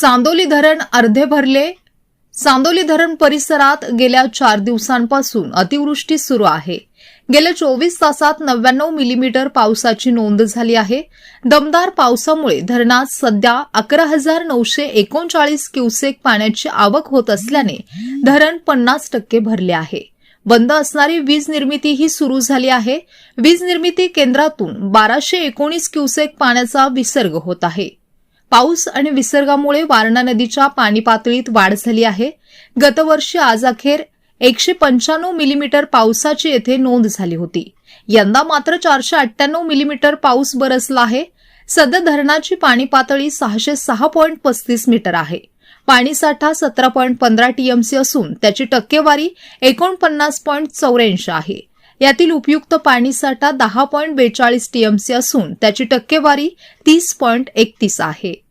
चांदोली धरण अर्धे भरले. चांदोली धरण परिसरात गेल्या चार दिवसांपासून अतिवृष्टी सुरू आहे. गेल्या चोवीस तासात नव्याण्णव मिलीमीटर पावसाची नोंद झाली आहे. दमदार पावसामुळे धरणात सध्या अकरा हजार नऊशे एकोणचाळीस क्युसेक पाण्याची आवक होत असल्याने धरण पन्नास टक्के भरले आहे. बंद असणारी वीज निर्मितीही सुरू झाली आहे. वीज निर्मिती केंद्रातून बाराशे एकोणीस क्युसेक पाण्याचा विसर्ग होत आहे. पाऊस आणि विसर्गामुळे वारणा नदीच्या पाणी पातळीत वाढ झाली आहे. गतवर्षी आज अखेर एकशे पंच्याण्णव मिलीमीटर पावसाची येथे नोंद झाली होती. यंदा मात्र चारशे अठ्ठ्याण्णव मिलीमीटर पाऊस बरसला आहे. सध्या धरणाची पाणी पातळी सहाशे सहा पॉईंट पस्तीस मीटर आहे. पाणीसाठा सतरा पॉईंट पंधरा टीएमसी असून त्याची टक्केवारी एकोणपन्नास पॉईंट चौऱ्याऐंशी आहे. यातील उपयुक्त पाणीसाठा दहा पॉईंट बेचाळीस टीएमसी असून त्याची टक्केवारी तीस पॉईंट एकतीस आहे.